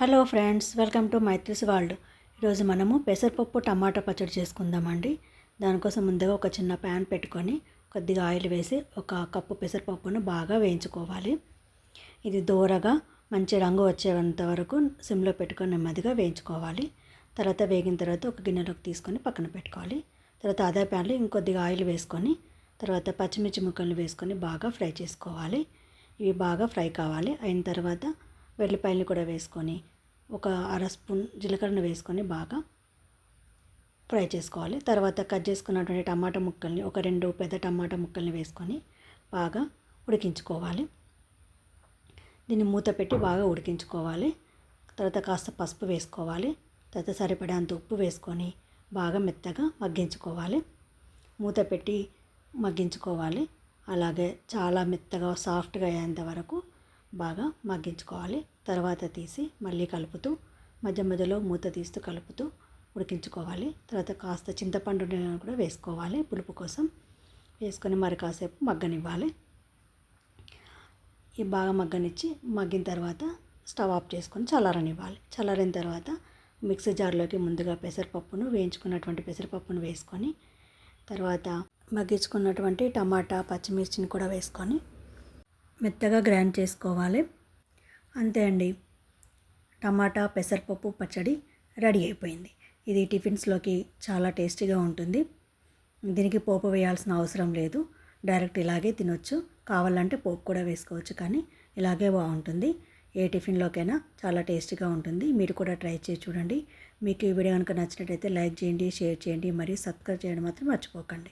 Hello friends welcome to Maitri's world. ఈరోజు మనము పెసరపప్పు టమాటా పచ్చడి చేసుకుందామండి. దానికోసం ముందుగా ఒక చిన్న ప్యాన్ పెట్టుకొని కొద్దిగా ఆయిల్ వేసి ఒక కప్పు పెసరపప్పును బాగా వేయించుకోవాలి. ఇది దూరగా మంచి రంగు వచ్చేంత వరకు సిమ్లో పెట్టుకొని నెమ్మదిగా వేయించుకోవాలి. తర్వాత వేగిన తర్వాత ఒక గిన్నెలోకి తీసుకొని పక్కన పెట్టుకోవాలి. తర్వాత అదే ప్యాన్లో ఇంకొద్దిగా ఆయిల్ వేసుకొని తర్వాత పచ్చిమిర్చి ముక్కలు వేసుకొని బాగా ఫ్రై చేసుకోవాలి. ఇవి బాగా ఫ్రై కావాలి. అయిన తర్వాత వెల్లిపాయలు కూడా వేసుకొని ఒక అర స్పూన్ జీలకర్రను వేసుకొని బాగా ఫ్రై చేసుకోవాలి. తర్వాత కట్ చేసుకున్నటువంటి టమాటా ముక్కల్ని ఒక రెండు పెద్ద టమాటా ముక్కల్ని వేసుకొని బాగా ఉడికించుకోవాలి. దీన్ని మూత పెట్టి బాగా ఉడికించుకోవాలి. తర్వాత కాస్త పసుపు వేసుకోవాలి. తర్వాత సరిపడేంత ఉప్పు వేసుకొని బాగా మెత్తగా మగ్గించుకోవాలి. మూత పెట్టి మగ్గించుకోవాలి. అలాగే చాలా మెత్తగా సాఫ్ట్గా అయ్యేంత వరకు బాగా మగ్గించుకోవాలి. తర్వాత తీసి మళ్ళీ కలుపుతూ మధ్య మధ్యలో మూత తీస్తూ కలుపుతూ ఉడికించుకోవాలి. తర్వాత కాస్త చింతపండు కూడా వేసుకోవాలి పులుపు కోసం. వేసుకొని మరి కాసేపు మగ్గనివ్వాలి. ఈ బాగా మగ్గనిచ్చి మగ్గిన తర్వాత స్టవ్ ఆఫ్ చేసుకొని చల్లారనివ్వాలి. చల్లారిన తర్వాత మిక్సీ జార్లోకి ముందుగా పెసరపప్పును వేయించుకున్నటువంటి పెసరపప్పును వేసుకొని తర్వాత మగ్గించుకున్నటువంటి టమాటా పచ్చిమిర్చిని కూడా వేసుకొని మెత్తగా గ్రైండ్ చేసుకోవాలి. అంతే అండి. టమాటా పెసరపప్పు పచ్చడి రెడీ అయిపోయింది. ఇది టిఫిన్స్లోకి చాలా టేస్టీగా ఉంటుంది. దీనికి పోపు వేయాల్సిన అవసరం లేదు. డైరెక్ట్ ఇలాగే తినొచ్చు. కావాలంటే పోపు కూడా వేసుకోవచ్చు కానీ ఇలాగే బాగుంటుంది. ఏ టిఫిన్లోకైనా చాలా టేస్టీగా ఉంటుంది. మీరు కూడా ట్రై చేసి చూడండి. మీకు ఈ వీడియో కనుక నచ్చినట్టయితే లైక్ చేయండి షేర్ చేయండి మరియు సబ్స్క్రైబ్ చేయడం మాత్రం మర్చిపోకండి.